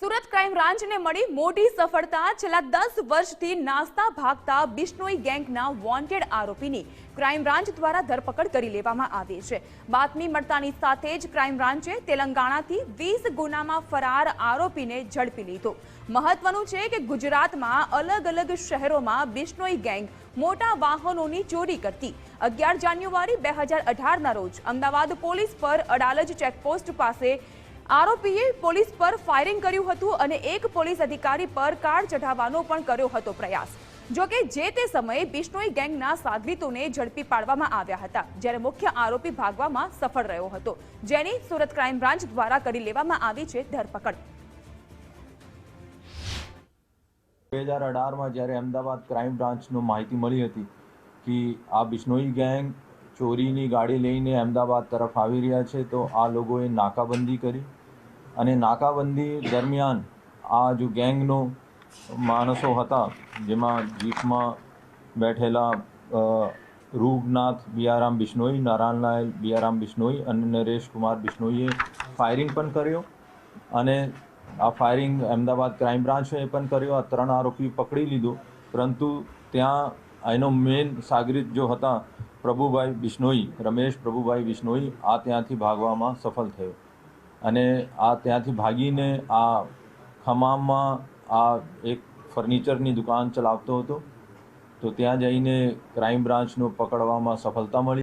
Surat crime બ્રાન્ચને મળી મોટી સફળતા. છેલ્લા દસ વર્ષથી નાસ્તા ભાગતા બિશ્નોઈ ગેંગના વોન્ટેડ આરોપીની ક્રાઇમ બ્રાન્ચ દ્વારા ધરપકડ કરી લેવામાં આવી છે. બાતમી મળતાની સાથે જ ક્રાઇમ બ્રાન્ચે તેલંગાણાથી વીસ ગુનામાં ફરાર આરોપીને ઝડપી લીધો. મહત્વનું છે કે ગુજરાતમાં અલગ અલગ શહેરોમાં બિશ્નોઈ ગેંગ મોટા વાહનોની ચોરી કરતી. અગિયાર જાન્યુઆરી બે હજાર અઢારના રોજ અમદાવાદ પોલીસ પર અડાલજ ચેકપોસ્ટ પાસે આરોપીએ પોલીસ પર ફાયરિંગ કર્યું હતું અને એક પોલીસ અધિકારી પર કાર ચઢાવવાનો પણ કર્યો હતો પ્રયાસ. જોકે જે તે સમયે બિશ્નોઈ ગેંગના સાગરીતોને ઝડપી પાડવામાં આવ્યા હતા, જ્યારે મુખ્ય આરોપી ભાગવામાં સફળ રહ્યો હતો, જેની સુરત ક્રાઇમ બ્રાન્ચ દ્વારા કરી લેવામાં આવી છે ધરપકડ. બે હજાર અઢારમાં જ્યારે અમદાવાદ ક્રાઇમ બ્રાન્ચનો માહિતી મળી હતી કે આ બિશ્નોઈ ગેંગ ચોરીની ગાડી લઈને અમદાવાદ તરફ આવી રહ્યા છે, તો આ લોકોએ નાકાબંધી કરી અને નાકાબંધી દરમિયાન આ જો ગેંગનો માણસો હતા, જેમાં જીપમાં બેઠેલા રૂગનાથ બિયારામ બિશ્નોઈ નારાયણલાલ બિયારામ બિશ્નોઈ અને નરેશ કુમાર બિશ્નોઈએ ફાયરિંગ પણ કર્યો. અને આ ફાયરિંગ અમદાવાદ ક્રાઇમ બ્રાન્ચે પણ કર્યો. આ ત્રણ આરોપી પકડી લીધો. પરંતુ ત્યાં એનો મેન સાગરીત જો હતા, પ્રભુભાઈ બિશ્નોઈ, રમેશ પ્રભુભાઈ બિશ્નોઈ, આ ત્યાંથી ભાગવામાં સફળ થયો. અને આ ત્યાંથી ભાગીને આ ખમામમાં આ એક ફર્નિચરની દુકાન ચલાવતો હતો. તો ત્યાં જઈને ક્રાઇમ બ્રાન્ચનો પકડવામાં સફળતા મળી.